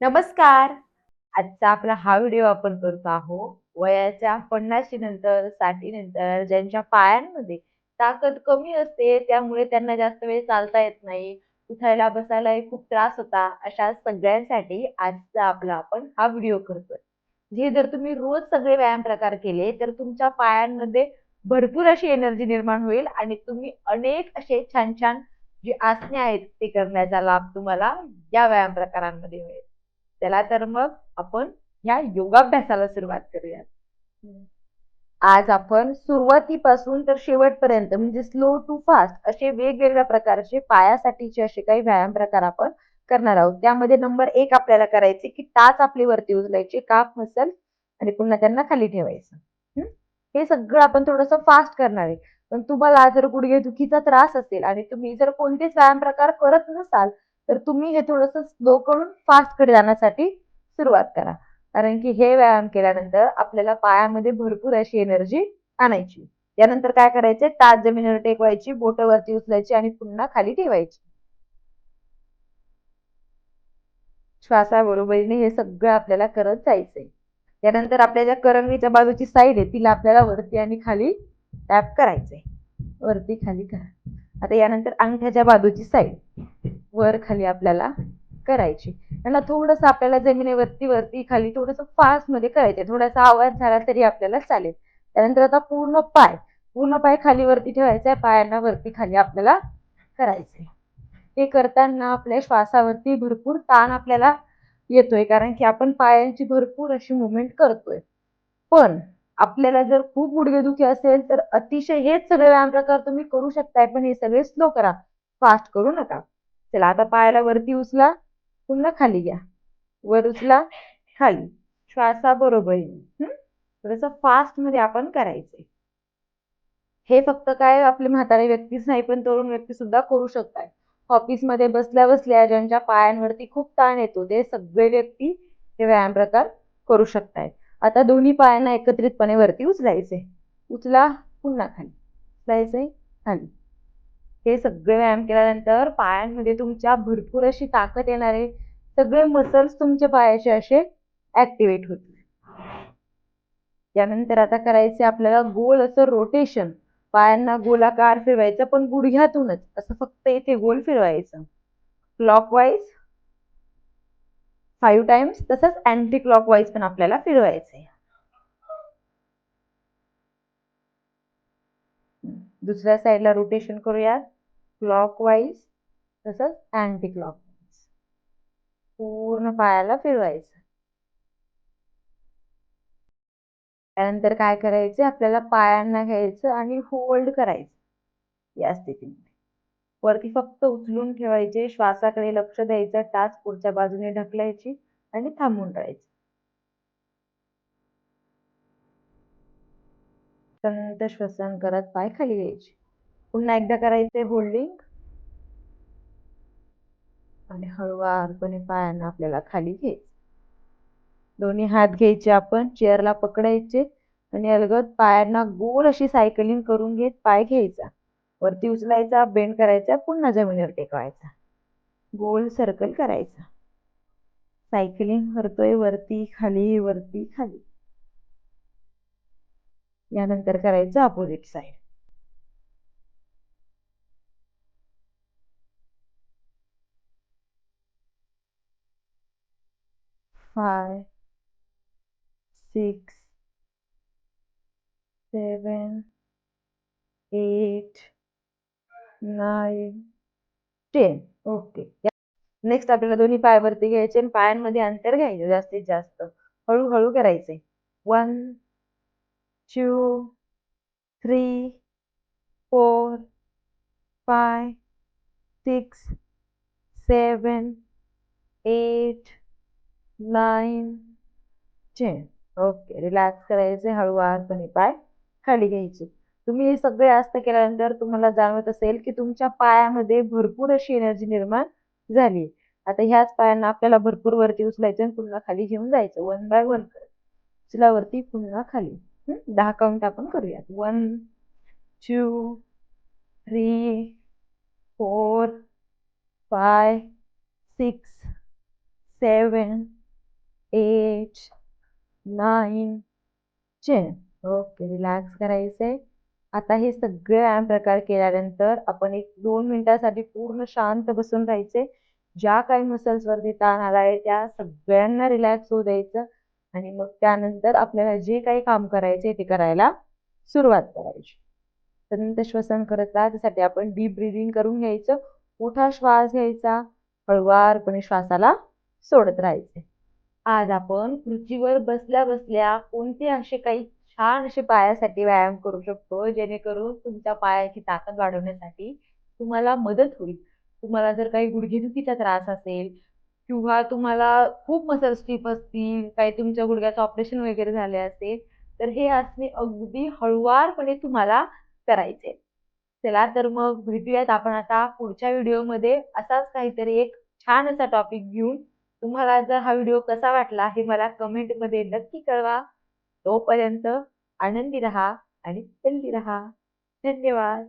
नमस्कार. आजचा आपला हा व्हिडिओ आपण करत आहोत. वयाच्या पन्नाशी नंतर साठी नंतर ज्यांच्या पायांमध्ये ताकद कमी असते त्यामुळे त्यांना जास्त वेळ चालता येत नाही. उठायला बसायलाही खूप त्रास होता. अशा सगळ्यांसाठी आजचा आपला आपण हा व्हिडिओ करतोय. जे जर तुम्ही रोज सगळे व्यायाम प्रकार केले तर तुमच्या पायांमध्ये भरपूर अशी एनर्जी निर्माण होईल आणि तुम्ही अनेक असे छान छान जी आसने आहेत ते करण्याचा लाभ तुम्हाला या व्यायाम प्रकारांमध्ये मिळेल. चला तर मग आपण ह्या योगाभ्यासाला सुरुवात करूया आज आपण सुरुवातीपासून तर शेवटपर्यंत म्हणजे स्लो टू फास्ट असे वेगवेगळ्या प्रकारचे पायासाठीचे असे काही व्यायाम प्रकार आपण करणार आहोत. त्यामध्ये नंबर एक आपल्याला करायचे की टाच आपली वरती उचलायची काप मसल आणि पुन्हा त्यांना खाली ठेवायचं. हे? सगळं आपण थोडस फास्ट करणार आहे. पण तुम्हाला जर गुडघे दुखीचा त्रास असेल आणि तुम्ही जर कोणतेच व्यायाम प्रकार करत नसाल तर तुम्ही हे थोडस स्लो करून फास्टकडे जाण्यासाठी सुरुवात करा. कारण की हे व्यायाम केल्यानंतर आपल्याला पायामध्ये भरपूर अशी एनर्जी आणायची. त्यानंतर काय करायचे? ताज जमिनीवर टेकवायची बोट वरती उचलायची आणि पुन्हा खाली ठेवायची. श्वासाबरोबरीने हे सगळं आपल्याला करत जायचंय. त्यानंतर आपल्या ज्या करंगीच्या बाजूची साईड आहे तिला आपल्याला वरती आणि खाली टॅप करायचंय. वरती खाली करा. आता यानंतर अंगठ्याच्या बाजूची साईड वर खाली आपल्याला करायची. त्यांना थोडस आपल्याला जमिनीवरती वरती खाली थोडस फास्टमध्ये करायचे थोडासा आवाज झाला तरी आपल्याला चालेल. त्यानंतर आता पूर्ण पाय पूर्ण पाय खाली वरती ठेवायचा आहे पायांना वरती खाली आपल्याला करायचंय. हे करताना आपल्या श्वासावरती भरपूर ताण आपल्याला येतोय कारण की आपण पायांची भरपूर अशी मुवमेंट करतोय. पण आपल्याला जर खूप गुडघेदुखी असेल तर अतिशय हेच सगळे व्यायाम प्रकार तुम्ही करू शकताय पण हे सगळे स्लो करा. फास्ट करू नका. चला आता पायाला वरती उचला पुन्हा खाली घ्या. वर उचला खाली. श्वासाबरोबर. थोडस फास्टमध्ये आपण करायचंय. हे फक्त काय आपले म्हातारे व्यक्तीच नाही पण तरुण व्यक्ती सुद्धा करू शकतात. ऑफिसमध्ये बसल्या बसल्या ज्यांच्या पायांवरती खूप ताण येतो ते सगळे व्यक्ती हे व्यायाम प्रकार करू शकतायत. आता दोन्ही पायांना एकत्रितपणे वरती उचलायचे उचला पुन्हा खाली. उचलायचे खाली. हे सगळे व्यायाम केल्यानंतर पायांमध्ये तुमच्या भरपूर अशी ताकद येणार आहे सगळे मसल्स तुमच्या पायाचे असे ऍक्टिव्हेट होतील. त्यानंतर आता करायचे आपल्याला गोल असं रोटेशन पायांना गोलाकार फिरवायचं पण गुडघ्यातूनच. असं फक्त इथे गोल फिरवायचं. क्लॉकवाईज फाईव्ह टाइम्स तसंच अँटी क्लॉकवाईज पण आपल्याला फिरवायचंय. दुसऱ्या साईडला रोटेशन करूयात. क्लॉकवाईज तसंच अँटी क्लॉकवाईज पूर्ण पायाला फिरवायचं. त्यानंतर काय करायचं? आपल्याला पायांना घ्यायचं आणि होल्ड करायचं या स्थितीमध्ये. वरती फक्त उचलून ठेवायचे श्वासाकडे लक्ष द्यायचं टाच पुढच्या बाजूने ढकलायची आणि थांबून राहायचं. संत श्वसन करत पाय खाली घ्यायचे. पुन्हा एकदा करायचे होल्डिंग आणि हळुवारपणे पायांना आपल्याला खाली घ्यायचं. दोन्ही हात घ्यायचे आपण चेअरला पकडायचे आणि अलगद पायांना गोल अशी सायकलिंग करून घेत पाय घ्यायचा. वरती उचलायचा बेंड करायचा पुन्हा जमिनीवर टेकवायचा. गोल सर्कल करायचा. सायकलिंग करतोय वरती खाली वरती खाली. यानंतर करायचं opposite side five six seven eight nine ten okay next आपल्याला दोन्ही पायावरती घ्यायचे आणि पायांमध्ये अंतर घ्यायचे जास्तीत जास्त. हळूहळू करायचे. One two three four five six seven eight nine ten okay relax करायचे हळूवारपणे पाय खाली घ्यायचे. तुम्ही हे सगळे जास्त केल्यानंतर तुम्हाला जाणवत असेल की तुमच्या पायामध्ये भरपूर अशी एनर्जी निर्माण झाली. आता ह्याच पायांना आपल्याला भरपूर वरती उचलायचं आणि पुन्हा खाली घेऊन जायचं. वन बाय वन करत उचलावरती पुन्हा खाली. दहा काउंट आपण करूयात. One two three four five six seven eight nine ten okay relax करायचे आता हे सगळे व्यायाम प्रकार केल्यानंतर आपण एक दोन मिनिटासाठी पूर्ण शांत बसून राहायचे ज्या काही मसल्स वरती ताण आलाय त्या सगळ्यांना रिलॅक्स होऊ द्यायचं. आणि मग त्यानंतर आपल्याला जे काही काम करायचे ते करायला सुरुवात करायची. संत श्वसन करत राहा त्यासाठी आपण डीप ब्रिदिंग करून घ्यायचं. मोठा श्वास घ्यायचा. हळुवारपणे श्वासाला सोडत राहायचे आज आपण खुर्चीवर बसल्या बसल्या कोणते असे काही छान असे पायासाठी व्यायाम करू शकतो जेणेकरून तुमच्या पायाची ताकद वाढवण्यासाठी तुम्हाला मदत होईल. तुम्हाला जर काही गुडघेदुखीचा त्रास असेल किंवा तुम्हाला खूप मसल स्टीप असतील काही तुमच्या गुडघ्याचं ऑपरेशन वगैरे झाले असेल तर हे असणे अगदी हळुवारपणे तुम्हाला करायचे. चला तर मग भेटूयात आपण आता पुढच्या व्हिडिओमध्ये असाच काहीतरी एक छान असा टॉपिक घेऊन. तुम्हाला जर हा व्हिडिओ कसा वाटला हे मला कमेंटमध्ये नक्की कळवा. तोपर्यंत आनंदी रहा आणि हेल्दी रहा. धन्यवाद.